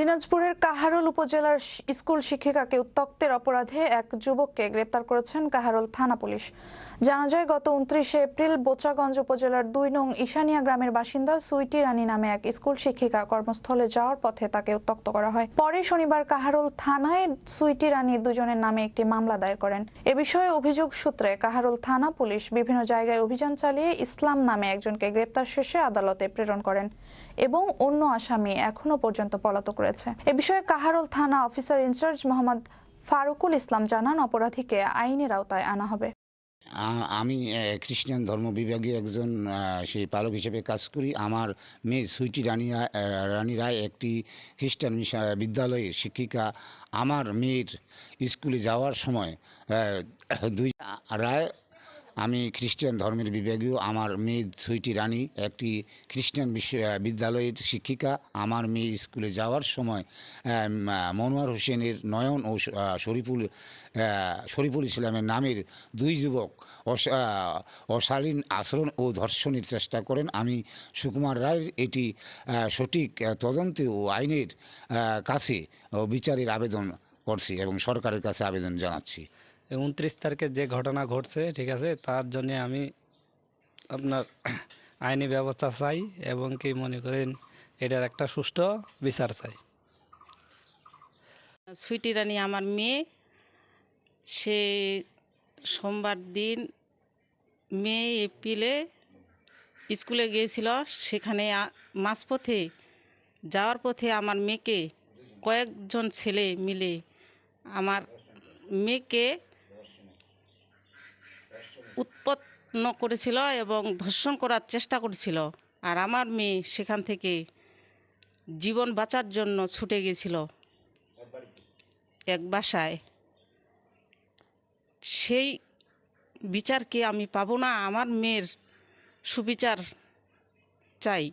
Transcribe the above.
দিনাজপুরের কাহারোল উপজেলার স্কুল শিক্ষিকাকে উত্তক্তের অপরাধে এক যুবককে গ্রেপ্তার করেছেন কাহারোল থানা পুলিশ। জানা যায়, গত উনত্রিশে এপ্রিল বোচাগঞ্জ উপজেলার দুই নং ঈশানিয়া গ্রামের বাসিন্দা সুইটি রানী নামে এক স্কুল শিক্ষিকা কর্মস্থলে যাওয়ার পথে তাকে উত্তক্ত করা হয়। পরে শনিবার কাহারোল থানায় সুইটি রানী দুজনের নামে একটি মামলা দায়ের করেন। এ বিষয়ে অভিযোগ সূত্রে কাহারোল থানা পুলিশ বিভিন্ন জায়গায় অভিযান চালিয়ে ইসলাম নামে একজনকে গ্রেপ্তার শেষে আদালতে প্রেরণ করেন এবং অন্য আসামি এখনও পর্যন্ত পলাতক রয়েছে। এ বিষয়ে কাহারোল থানা officer in charge Mohammad Farukul Islam জানান অপরাধীকে আইনের আওতায় আনা হবে। আমি খ্রিস্টান ধর্ম বিভাগীয় একজন সেই পালক হিসেবে কাজ করি। আমার মেয়ে সুইটি রানী রায়- আহ, রানী রায় একটি খ্রিস্টান বিদ্যালয়ের শিক্ষিকা। আমার মেয়ের স্কুলে যাওয়ার সময় দুই রায় আমি খ্রিস্টান ধর্মের বিভাগীয় আমার মেয়ে সুইটি রানী একটি খ্রিস্টান বিশ্ব বিদ্যালয়ের শিক্ষিকা। আমার মেয়ে স্কুলে যাওয়ার সময় মনোয়ার হোসেনের নয়ন ও শরীফুল শরীফুল ইসলামের নামের দুই যুবক অশালীন আচরণ ও ধর্ষণের চেষ্টা করেন। আমি সুকুমার রায়ের এটি সঠিক তদন্তে ও আইনের কাছে বিচারের আবেদন করছি এবং সরকারের কাছে আবেদন জানাচ্ছি। উনত্রিশ তারিখে যে ঘটনা ঘটছে, ঠিক আছে, তার জন্য আমি আপনার আইনি ব্যবস্থা চাই এবং কি মনে করেন এটার একটা সুষ্ঠু বিচার চাই। সুইটি রানী আমার মেয়ে, সে সোমবার দিন মে, এপ্রিলে স্কুলে গিয়েছিল। সেখানে মাঝপথে, যাওয়ার পথে আমার মেয়েকে কয়েকজন ছেলে মিলে আমার মেয়েকে উৎপন্ন করেছিল এবং ধর্ষণ করার চেষ্টা করেছিল। আর আমার মেয়ে সেখান থেকে জীবন বাঁচার জন্য ছুটে গেছিল এক বাসায়। সেই বিচারকে আমি পাবো না, আমার মেয়ের সুবিচার চাই।